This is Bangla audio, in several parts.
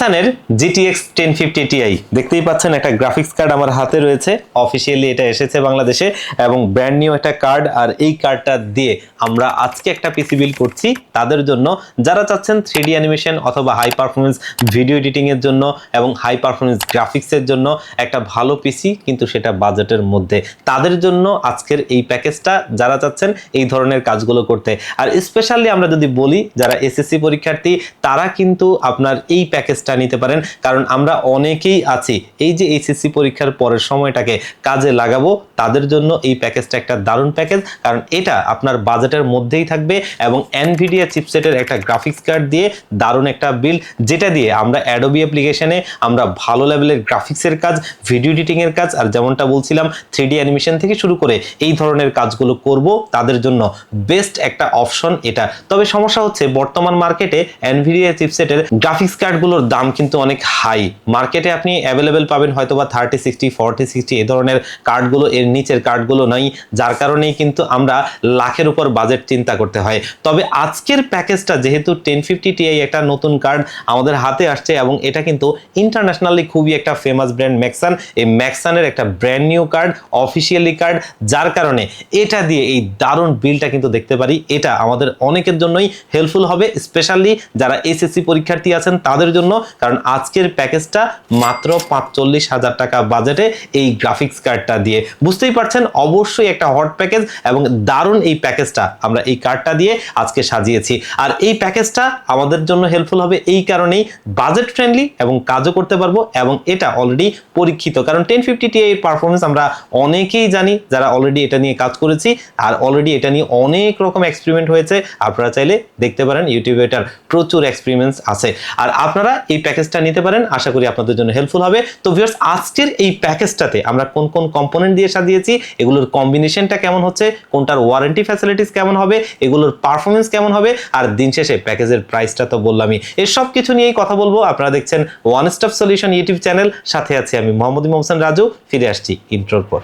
ম্যাক্সানের জিটিএক্স টেন ফিফটি টিআই দেখতেই পাচ্ছেন, একটা গ্রাফিক্স কার্ড আমার হাতে রয়েছে। অফিসিয়ালি এটা এসেছে বাংলাদেশে এবং ব্র্যান্ড নিউ একটা কার্ড আর এই কার্ডটা দিয়ে আমরা আজকে একটা পিসি বিল করছি তাদের জন্য। যারা চাচ্ছেন থ্রি ডি অ্যানিমেশন অথবা হাই পারফরমেন্স ভিডিও এডিটিং এর জন্য এবং হাই পারফরমেন্স গ্রাফিক্সের জন্য একটা ভালো পিসি কিন্তু সেটা বাজেটের মধ্যে। তাদের জন্য আজকের এই প্যাকেজটা যারা চাচ্ছেন এই ধরনের কাজগুলো করতে। আর স্পেশালি আমরা যদি বলি, যারা এসএসসি পরীক্ষার্থী, তারা কিন্তু আপনার এই প্যাকেজটা নিতে পারেন। কারণ আমরা অনেকেই আছি, এই যে এইচএসসি পরীক্ষার পরের সময়টাকে কাজে লাগাবো, তাদের জন্য এই প্যাকেজটা একটা দারুণ প্যাকেজ। কারণ এটা আপনার বাজেটের মধ্যেই থাকবে এবং এনভিডিয়া চিপসেটের একটা গ্রাফিক্স কার্ড দিয়ে দারুণ একটা বিল যেটা দিয়ে আমরা অ্যাডোবি অ্যাপ্লিকেশনে আমরা ভালো লেভেলের গ্রাফিক্সের কাজ ভিডিও এডিটিংয়ের কাজ, আর যেমনটা বলছিলাম থ্রি অ্যানিমেশন থেকে শুরু করে এই ধরনের কাজগুলো করব, তাদের জন্য বেস্ট একটা অপশন এটা। তবে সমস্যা হচ্ছে, বর্তমান মার্কেটে এনভিডিয়া চিপসেটের গ্রাফিক্স কার্ডগুলোর দাম কিন্তু অনেক হাই মার্কেটে আপনি অ্যাভেলেবেল পাবেন হয়তো বা থার্টি সিক্সটি ফর্টি সিক্সটি এ ধরনের কার্ডগুলো এর নিচের কার্ডগুলো নাই, যার কারণেই কিন্তু আমরা লাখের উপর বাজেট চিন্তা করতে হয়। তবে আজকের প্যাকেজটা যেহেতু টেন ফিফটি টিআই একটা নতুন কার্ড আমাদের হাতে আসছে এবং এটা কিন্তু ইন্টারন্যাশনালি খুবই একটা ফেমাস ব্র্যান্ড ম্যাক্সান এই ম্যাক্সানের একটা brand new card officially card যার কারণে এটা দিয়ে এই দারুণ বিলটা কিন্তু দেখতে পারি। এটা আমাদের অনেকের জন্যই হেল্পফুল হবে স্পেশালি যারা এসএসসি পরীক্ষার্থী আছেন, তাদের জন্য কারণ আজকের প্যাকেজটা মাত্র পাঁচচল্লিশ হাজার টাকা বাজেটে এই গ্রাফিক্স কার্ডটা দিয়ে। বুঝতেই পারছেন, অবশ্যই একটা হট প্যাকেজ এবং দারুণ এই প্যাকেজটা আমরা এই কার্ডটা দিয়ে আজকে সাজিয়েছি। আর এই প্যাকেজটা আমাদের জন্য হেল্পফুল হবে এই কারণেই বাজেট ফ্রেন্ডলি এবং কাজও করতে পারব এবং এটা অলরেডি পরীক্ষিত। কারণ টেন ফিফটি টি এর পারফরমেন্স আমরা অনেকেই জানি যারা অলরেডি এটা নিয়ে কাজ করেছি আর অলরেডি এটা নিয়ে অনেক রকম এক্সপেরিমেন্ট হয়েছে। আপনারা চাইলে দেখতে পারেন, ইউটিউবে এটার প্রচুর এক্সপেরিমেন্টস আছে। আর আপনারা এই প্যাকেজটা নিতে পারেন। আশা করি আপনাদের জন্য হেল্পফুল হবে। তো ভিউয়ার্স আজকের এই প্যাকেজটাতে আমরা কোন কোন কম্পোনেন্ট দিয়ে সাজিয়েছি, এগুলোর কম্বিনেশনটা কেমন হচ্ছে, কোনটার ওয়ারেন্টি ফ্যাসিলিটিস কেমন হবে, এগুলোর পারফরমেন্স কেমন হবে, আর দিন শেষে প্যাকেজের প্রাইসটা তো বললামই। এর সব কিছু নিয়েই কথা বলব। আপনারা দেখছেন one stop solution YouTube channel. সাথে আছি আমি মোহাম্মদ ইমাম হোসেন রাজু। ফিরে আসছি ইন্ট্রোর পর।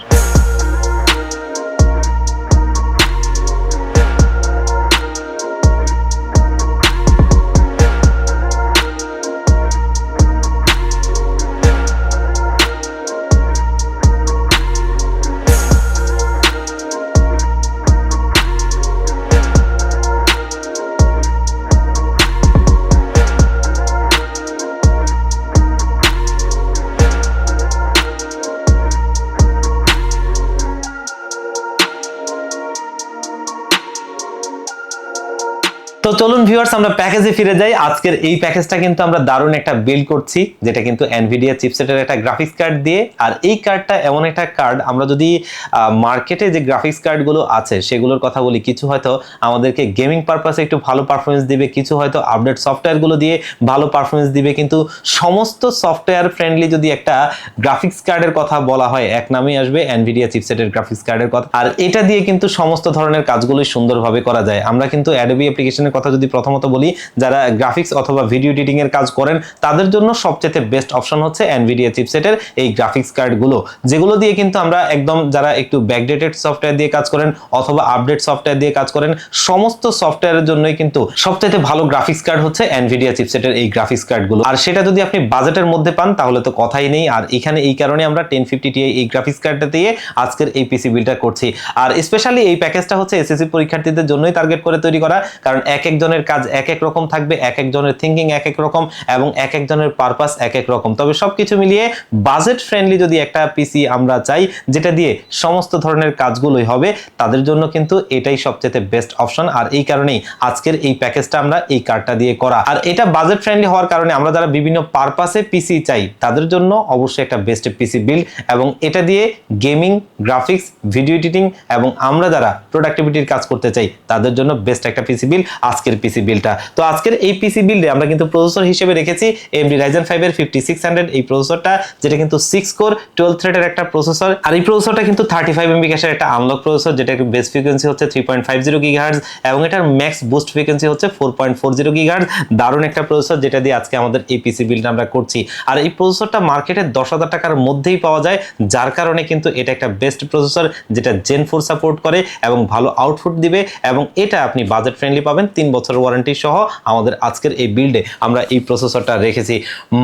তো চলুন ভিউয়ার্স আমরা প্যাকেজে ফিরে যাই। আজকের এই প্যাকেজটা কিন্তু আমরা দারুণ একটা বিল্ড করছি, যেটা কিন্তু এনভিডিয়া চিপসেটের একটা গ্রাফিক্স কার্ড দিয়ে। আর এই কার্ডটা এমন একটা কার্ড আমরা যদি মার্কেটে যে গ্রাফিক্স কার্ডগুলো আছে, সেগুলোর কথা বলি, কিছু হয়তো আমাদেরকে গেমিং পারপাসে একটু ভালো পারফরমেন্স দিবে, কিছু হয়তো আপডেট সফটওয়্যারগুলো দিয়ে ভালো পারফরমেন্স দিবে। কিন্তু সমস্ত সফটওয়্যার ফ্রেন্ডলি যদি একটা গ্রাফিক্স কার্ডের কথা বলা হয়, এক নামেই আসবে এনভিডিয়া চিপসেটের গ্রাফিক্স কার্ডের কথা। আর এটা দিয়ে কিন্তু সমস্ত ধরনের কাজগুলোই সুন্দরভাবে করা যায়। আমরা কিন্তু অ্যাডোবি অ্যাপ্লিকেশনের কথা যদি প্রথমত বলি, যারা গ্রাফিক্স অথবা ভিডিও এডিটিং এর কাজ করেন, তাদের জন্য সবচেয়ে বেস্ট অপশন হচ্ছে এনভিডিয়া চিপসেটের এই গ্রাফিক্স কার্ডগুলো যেগুলো দিয়ে কিন্তু আমরা একদম যারা একটু ব্যাকডেটেড সফটওয়্যার দিয়ে কাজ করেন অথবা আপডেট সফটওয়্যার দিয়ে কাজ করেন, সমস্ত সফটওয়্যারের জন্যই কিন্তু সবচেয়ে ভালো গ্রাফিক্স কার্ড হচ্ছে এনভিডিয়া চিপসেটের এই গ্রাফিক্স কার্ডগুলো আর সেটা যদি আপনি বাজেটের মধ্যে পান, তাহলে তো কথাই নেই। আর এখানে এই কারণে আমরা টেন ফিফটি এই গ্রাফিক্স কার্ডটা দিয়ে আজকের এই পিসি বিলটা করছি। আর স্পেশালি এই প্যাকেজটা হচ্ছে এসএসসি পরীক্ষার্থীদের জন্যই টার্গেট করে তৈরি করা। কারণ এক একজনের কাজ এক এক রকম থাকবে এক একজনের থিঙ্কিং এক এক রকম এবং এক একজনের পারপাস এক এক রকম। তবে সবকিছু মিলিয়ে বাজেট ফ্রেন্ডলি যদি একটা পিসি আমরা চাই, যেটা দিয়ে সমস্ত ধরনের কাজগুলোই হবে, তাদের জন্য কিন্তু এটাই সবচেয়ে বেস্ট অপশন আর এই কারণেই আজকের এই প্যাকেজটা আমরা এই কার্ডটা দিয়ে করা। আর এটা বাজেট ফ্রেন্ডলি হওয়ার কারণে আমরা যারা বিভিন্ন পারপাসে পিসি চাই, তাদের জন্য অবশ্যই একটা বেস্ট পিসি বিল্ড এবং এটা দিয়ে গেমিং গ্রাফিক্স ভিডিও এডিটিং এবং আমরা যারা প্রোডাক্টিভিটির কাজ করতে চাই, তাদের জন্য বেস্ট একটা পিসি বিল আজকের পিসি বিলটা তো আজকের এই পিসি বিল্ডে আমরা কিন্তু প্রসেসর হিসেবে রেখেছি এমডি রাইজেন ফাইভের ফিফটি সিক্স হান্ড্রেড এই প্রসেসরটা যেটা কিন্তু সিক্স কোর টুয়েলভ থ্রেডের একটা প্রসেসর আর এই প্রসেসরটা কিন্তু থার্টি ফাইভ এমবি ক্যাশের একটা আনলক প্রসেসর যেটা বেস ফ্রিকোয়েন্সি হচ্ছে three point five zero gigahertz এবং এটার ম্যাক্স বুস্ট ফ্রিকোয়েন্সি হচ্ছে four point four zero gigahertz দারুণ একটা প্রসেসর যেটা দিয়ে আজকে আমাদের এই পিসি বিলটা আমরা করছি। আর এই প্রসেসরটা মার্কেটে দশ হাজার টাকার মধ্যেই পাওয়া যায়, যার কারণে কিন্তু এটা একটা বেস্ট প্রসেসর যেটা জেন ফোর সাপোর্ট করে এবং ভালো আউটপুট দিবে এবং এটা আপনি বাজেট ফ্রেন্ডলি পাবেন তিন তিন বছরের ওয়ারেন্টি সহ আমাদের আজকের এই বিল্ডে আমরা এই প্রসেসরটা রেখেছি।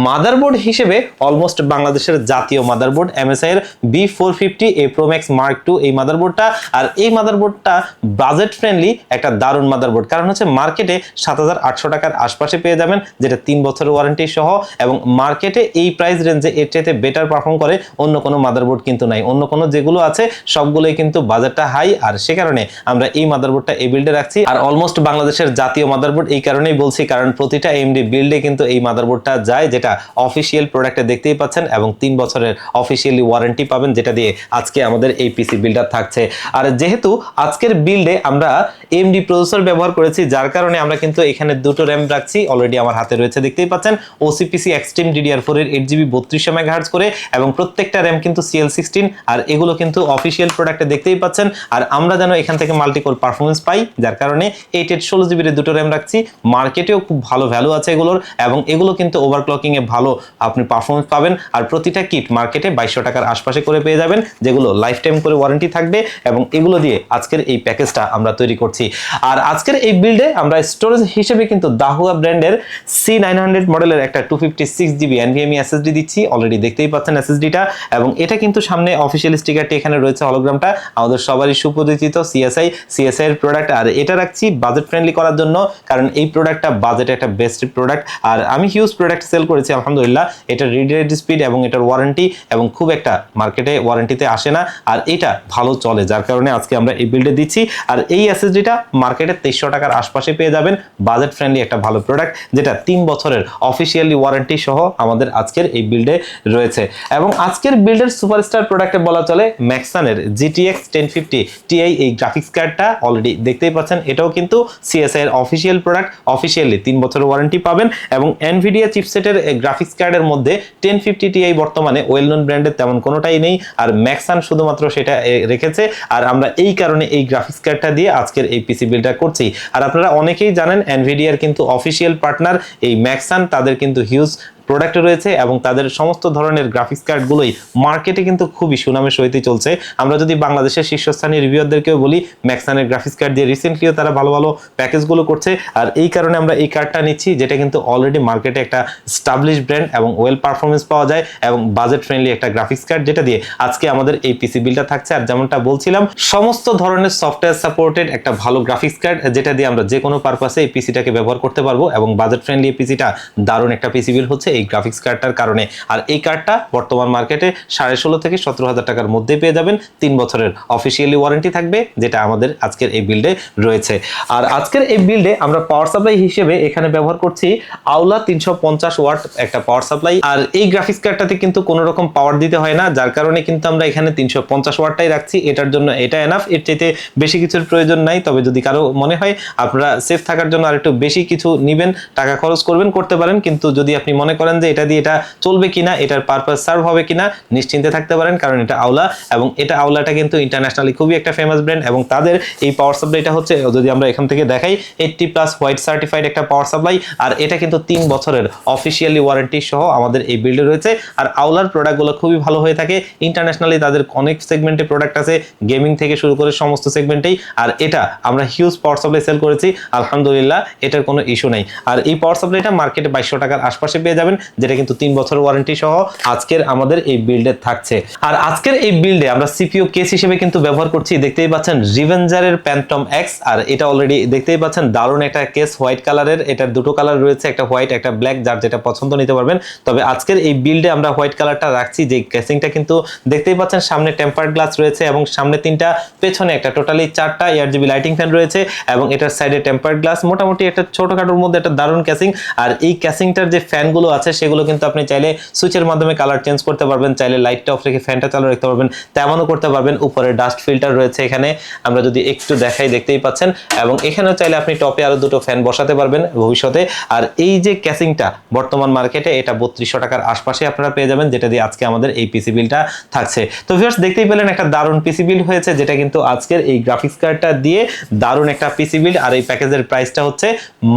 মাদারবোর্ড হিসেবে অলমোস্ট বাংলাদেশের জাতীয় মাদারবোর্ড এমএসআই এর B four fifty A pro max mark two এই মাদারবোর্ডটা আর এই মাদারবোর্ডটা বাজেট ফ্রেন্ডলি একটা দারুণ মাদারবোর্ড কারণ হচ্ছে মার্কেটে সাত হাজার আটশো টাকার আশপাশে পেয়ে যাবেন, যেটা তিন বছরের ওয়ারেন্টি সহ। এবং মার্কেটে এই প্রাইস রেঞ্জে এর চাইতে বেটার পারফর্ম করে অন্য কোনো মাদারবোর্ড কিন্তু নাই। অন্য কোনো যেগুলো আছে, সবগুলোই কিন্তু বাজারটা হাই আর সে কারণে আমরা এই মাদারবোর্ডটা এই বিল্ডে রাখছি। আর অলমোস্ট বাংলাদেশের জাতীয় মাদারবোর্ড এই কারণেই বলছি, কারণ প্রতিটা এমডি বিল্ডে কিন্তু এই মাদারবোর্ডটা যায়, যেটা অফিসিয়াল প্রোডাক্টে দেখতেই পাচ্ছেন এবং তিন বছরের অফিসিয়ালি ওয়ারেন্টি পাবেন, যেটা দিয়ে আজকে আমাদের এই পিসি বিল্ডার থাকছে। আর যেহেতু আজকের বিল্ডে আমরা এমডি প্রসেসর ব্যবহার করেছি, যার কারণে আমরা কিন্তু এখানে দুটো র্যাম রাখছি অলরেডি আমার হাতে রয়েছে, দেখতেই পাচ্ছেন। ওসিপিসি এক্সট্রিম ডিডিআর ফোর এর এইট জিবি বত্রিশশো মেগাহার্জ করে এবং প্রত্যেকটা র্যাম কিন্তু সিএল সিক্সটিন আর এগুলো কিন্তু অফিসিয়াল প্রোডাক্টে দেখতেই পাচ্ছেন। আর আমরা যেন এখান থেকে মাল্টিকোর পারফরমেন্স পাই, যার কারণে এইট এইট ষোলো জিবির দুটো র্যাম রাখছি। মার্কেটেও খুব ভালো ভ্যালু আছে এগুলোর এবং এগুলো কিন্তু ওভারক্লকিং এ ভালো আপনি পারফরমেন্স পাবেন। আর প্রতিটা কিট মার্কেটে বাইশশো টাকার আশপাশে করে পেয়ে যাবেন, যেগুলো লাইফ টাইম করে ওয়ারেন্টি থাকবে এবং এগুলো দিয়ে আজকের এই প্যাকেজটা আমরা তৈরি করছি। আর আজকের এই বিল্ডে আমরা স্টোরেজ হিসেবে কিন্তু দাহুয়া ব্র্যান্ডের সি নাইন হান্ড্রেড মডেলের একটা two fifty six GB NVMe SSD দিচ্ছি। অলরেডি দেখতেই পাচ্ছেন এসএসডিটা এবং এটা কিন্তু সামনে অফিসিয়াল স্টিকারটি এখানে রয়েছে হলোগ্রামটা আমাদের সবারই সুপরিচিত সিএসআই সিএসআই এর প্রোডাক্ট আর এটা রাখছি বাজেট ফ্রেন্ডলি করার জন্য, কারণ এই প্রোডাক্টটা বাজেটে একটা বেস্ট প্রোডাক্ট আর আমি হিউজ প্রোডাক্ট সেল করেছি, আলহামদুলিল্লাহ। এটা রিড রেড স্পিড এবং এটার ওয়ারেন্টি এবং খুব একটা মার্কেটে ওয়ারেন্টিতে আসে না। আর এটা ভালো চলে, যার কারণে আজকে আমরা এই বিল্ডে দিচ্ছি। আর এই এসএসডিটা মার্কেটে তেইশশো টাকার আশপাশে পেয়ে যাবেন। বাজেট ফ্রেন্ডলি একটা ভালো প্রোডাক্ট যেটা তিন বছরের অফিসিয়ালি ওয়ারেন্টি সহ আমাদের আজকের এই বিল্ডে রয়েছে। এবং আজকের বিল্ডের সুপারস্টার প্রোডাক্টে বলা চলে ম্যাক্সানের জিটিএক্স টেন ফিফটি টিআই এই গ্রাফিক্স কার্ডটা অলরেডি দেখতেই পাচ্ছেন। এটাও কিন্তু সিএসআই এর অফিসিয়াল প্রোডাক্ট অফিসিয়ালি তিন বছরের ওয়ারেন্টি পাবেন এবং এনভিডিয়া চিপসেটের গ্রাফিক্স কার্ডের মধ্যে টেন ফিফটি টিআই বর্তমানে ওয়েল নোন ব্র্যান্ডের তেমন কোনোটাই নেই। আর ম্যাক্সান শুধুমাত্র সেটা রেখেছে। আর আমরা এই কারণে এই গ্রাফিক্স কার্ডটা দিয়ে আজকের এই পিসি বিলটা করছি। আর আপনারা অনেকেই জানেন এনভিডিয়ার কিন্তু অফিসিয়াল পার্টনার এই ম্যাক্সান তাদের কিন্তু হিউজ প্রোডাক্ট রয়েছে এবং তাদের সমস্ত ধরনের গ্রাফিক্স কার্ডগুলোই মার্কেটে কিন্তু খুবই সুনামের সহিত চলছে। আমরা যদি বাংলাদেশের শীর্ষস্থানীয় রিভিউয়ারদেরকেও বলি ম্যাক্সানের গ্রাফিক্স কার্ড দিয়ে রিসেন্টলিও তারা ভালো ভালো প্যাকেজগুলো করছে। আর এই কারণে আমরা এই কার্ডটা নিচ্ছি, যেটা কিন্তু অলরেডি মার্কেটে একটা স্টাবলিশ ব্র্যান্ড এবং ওয়েল পারফরমেন্স পাওয়া যায় এবং বাজেট ফ্রেন্ডলি একটা গ্রাফিক্স কার্ড যেটা দিয়ে আজকে আমাদের এই পিসি বিলটা থাকছে। আর যেমনটা বলছিলাম, সমস্ত ধরনের সফটওয়্যার সাপোর্টেড একটা ভালো গ্রাফিক্স কার্ড যেটা দিয়ে আমরা যে কোনো পারপাসে এই পিসিটাকে ব্যবহার করতে পারব এবং বাজেট ফ্রেন্ডলি পিসিটা দারুণ একটা পিসি বিল হচ্ছে। গ্রাফিক্স কার্ডটার কারণে। আর এই কার্ডটা বর্তমান মার্কেটে সাড়ে ষোলো থেকে সতেরো হাজার টাকার মধ্যে পেয়ে যাবেন। তিন বছরের অফিসিয়ালি ওয়ারেন্টি থাকবে, যেটা আমাদের আজকের এই বিল্ডে রয়েছে। আর আজকের এই বিল্ডে আমরা পাওয়ার সাপ্লাই হিসেবে এখানে ব্যবহার করছি আউলা তিনশো পঞ্চাশ ওয়াট একটা পাওয়ার সাপ্লাই আর এই গ্রাফিক্স কার্ডটাতে কিন্তু কোনো রকম পাওয়ার দিতে হয় না, যার কারণে কিন্তু আমরা এখানে তিনশো পঞ্চাশ ওয়াটটাই রাখছি। এটার জন্য এটা এনাফ এর চাইতে বেশি কিছুর প্রয়োজন নাই। তবে যদি কারও মনে হয় আপনারা সেফ থাকার জন্য আর একটু বেশি কিছু নিবেন, টাকা খরচ করবেন, করতে পারেন। কিন্তু যদি আপনি মনে করেন যে এটা দিয়ে এটা চলবে কিনা, এটার পারপাস সার্ভ হবে কিনা, নিশ্চিন্তে থাকতে পারেন, কারণ এটা আওলা এবং এটা আওলাটা কিন্তু ইন্টারন্যাশনালি খুবই একটা ফেমাস ব্র্যান্ড এবং তাদের এই পাওয়ার সাপ্লাইটা হচ্ছে, যদি আমরা এখান থেকে দেখাই এইটটি প্লাস হোয়াইট সার্টিফাইড একটা পাওয়ার সাপ্লাই আর এটা কিন্তু তিন বছরের অফিসিয়ালি ওয়ারেন্টি সহ আমাদের এই বিল্ডে রয়েছে। আর আওলার প্রোডাক্টগুলো খুবই ভালো হয়ে থাকে ইন্টারন্যাশনালি তাদের অনেক সেগমেন্টে প্রোডাক্ট আছে গেমিং থেকে শুরু করে সমস্ত সেগমেন্টেই আর এটা আমরা হিউজ পাওয়ার সাপ্লাই সেল করেছি, আলহামদুলিল্লাহ, এটার কোনো ইস্যু নেই। আর এই পাওয়ার সাপ্লাইটা মার্কেটে বাইশশো টাকার আশপাশে পেয়ে যাবেন যেটা কিন্তু তিন বছর ওয়ারেন্টি সহ আজকের আমাদের এই বিল্ডে থাকছে। আর আজকের এই বিল্ডে আমরা সিপিও কেস হিসেবে কিন্তু ব্যবহার করছি, দেখতেই পাচ্ছেন রিভেঞ্জারের প্যান্টম এক্স আর এটা অলরেডি দেখতেই পাচ্ছেন দারুণ একটা কেস হোয়াইট কালারের এটার দুটো কালার রয়েছে, একটা হোয়াইট একটা ব্ল্যাক যার যেটা পছন্দ নিতে পারবেন। তবে আজকের এই বিল্ডে আমরা হোয়াইট কালারটা রাখছি যে কেসিংটা কিন্তু দেখতেই পাচ্ছেন সামনে টেম্পার্ড গ্লাস রয়েছে এবং সামনে তিনটা, পেছনে একটা টোটালি চারটা জিবি লাইটিং ফ্যান রয়েছে এবং এটার সাইডে টেম্পার্ড গ্লাস মোটামুটি একটা ছোটখাটোর মধ্যে একটা দারুণ ক্যাসিং আর এই ক্যাসিংটার যে ফ্যানগুলো আছে, সেগুলো কিন্তু আপনি চাইলে সুইচের মাধ্যমে কালার চেঞ্জ করতে পারবেন, চাইলে লাইটটা অফ রেখে ফ্যানটা চালু রাখতে পারবেন, তেমনও করতে পারবেন। উপরে ডাস্ট ফিল্টার রয়েছে এখানে, আমরা যদি একটু দেখাই দেখতেই পাচ্ছেন। এবং এখানেও চাইলে আপনি টপে আরও দুটো ফ্যান বসাতে পারবেন ভবিষ্যতে। আর এই যে ক্যাসিংটা বর্তমান মার্কেটে এটা বত্রিশশো টাকার আশপাশে আপনারা পেয়ে যাবেন, যেটা দিয়ে আজকে আমাদের এই পিসি বিলটা থাকছে। তো ভিউয়ার্স দেখতেই পেলেন একটা দারুণ পিসি বিল হয়েছে, যেটা কিন্তু আজকের এই গ্রাফিক্স কার্ডটা দিয়ে দারুণ একটা পিসি বিল আর এই প্যাকেজের প্রাইসটা হচ্ছে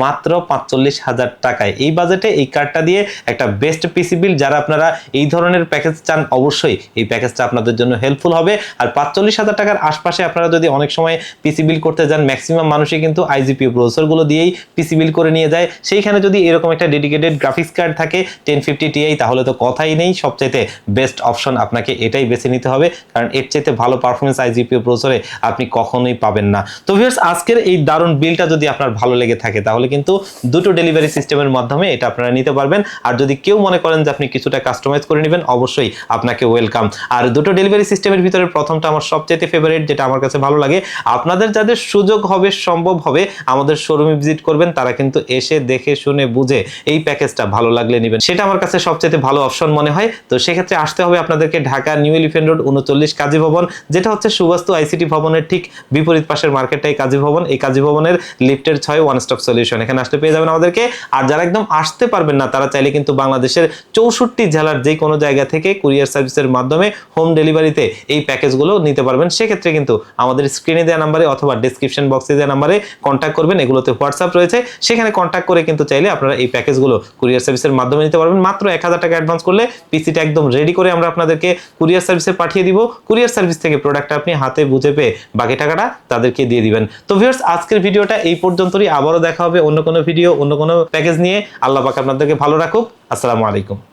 মাত্র পাঁচচল্লিশ হাজার টাকায়। এই বাজেটে এই কার্ডটা দিয়ে একটা বেস্ট পিসি বিল যারা আপনারা এই ধরনের প্যাকেজ চান, অবশ্যই এই প্যাকেজটা আপনাদের জন্য হেল্পফুল হবে। আর পাঁচচল্লিশ হাজার টাকার আশপাশে আপনারা যদি অনেক সময় পিসি বিল করতে যান ম্যাক্সিমাম মানুষই কিন্তু আইজিপিও প্রসেসরগুলো দিয়েই পিসি বিল করে নিয়ে যায়। সেইখানে যদি এরকম একটা ডেডিকেটেড গ্রাফিক্স কার্ড থাকে টেন ফিফটি টিআই তাহলে তো কথাই নেই। সবচাইতে বেস্ট অপশন আপনাকে এটাই বেছে নিতে হবে। কারণ এর চাইতে ভালো পারফরমেন্স আইজিপি প্রসেসরে আপনি কখনোই পাবেন না। তো ভিউয়ার্স আজকের এই দারুণ বিলটা যদি আপনার ভালো লেগে থাকে, তাহলে কিন্তু দুটো ডেলিভারি সিস্টেমের মাধ্যমে এটা আপনারা নিতে পারবেন। আর যদি কেউ মনে করেন যে আপনি কিছুটা কাস্টমাইজ করে নেবেন, অবশ্যই আপনাকে ওয়েলকাম আর দুটো ডেলিভারি সিস্টেমের ভিতরে প্রথমটা আমার সবচেয়ে ফেভারিট যেটা আমার কাছে ভালো লাগে। আপনাদের যাদের সুযোগ হবে, সম্ভব হবে আমাদের শোরুমে ভিজিট করবেন, তারা কিন্তু এসে দেখে, শুনে, বুঝে এই প্যাকেজটা ভালো লাগলে নেবেন। সেটা আমার কাছে সবচেয়ে ভালো অপশন মনে হয়। তো সেক্ষেত্রে আসতে হবে আপনাদেরকে ঢাকা নিউ এলিফেন্ট রোড উনচল্লিশ কাজী ভবন, যেটা হচ্ছে সুবাস্তু আইসিটি ভবনের ঠিক বিপরীত পাশের মার্কেটটাই কাজী ভবন। এই কাজী ভবনের লিফটের ছয় ওয়ান স্টপ সলিউশন এখানে আসতে পেয়ে যাবেন আমাদেরকে। আর যারা একদম আসতে পারবেন না, তারা চাইলে কিন্তু বাংলাদেশের চৌষট্টি জেলার যে কোনো জায়গা থেকে কুরিয়ার সার্ভিসের মাধ্যমে হোম ডেলিভারিতে এই প্যাকেজগুলো নিতে পারবেন। সেক্ষেত্রে কিন্তু আমাদের স্ক্রিনে দেওয়া নাম্বারে অথবা ডিসক্রিপশন বক্সে দেওয়া নাম্বারে কন্ট্যাক্ট করবেন। এগুলোতে হোয়াটসঅ্যাপ রয়েছে। সেখানে কন্ট্যাক্ট করে কিন্তু চাইলে আপনারা এই প্যাকেজগুলো কুরিয়ার সার্ভিসের মাধ্যমে নিতে পারবেন। মাত্র এক হাজার টাকা অ্যাডভান্স করলে পিসিটা একদম রেডি করে আমরা আপনাদেরকে কুরিয়ার সার্ভিসে পাঠিয়ে দিব। কুরিয়ার সার্ভিস থেকে প্রোডাক্টটা আপনি হাতে বুঝে পেয়ে বাকি টাকাটা তাদেরকে দিয়ে দিবেন। তো ভিউয়ার্স আজকের ভিডিওটা এই পর্যন্তই। আবারও দেখা হবে অন্য কোনো ভিডিও অন্য কোনো প্যাকেজ নিয়ে। আল্লাহ পাক আপনাদেরকে ভালো রাখুক। আসসালামু আলাইকুম।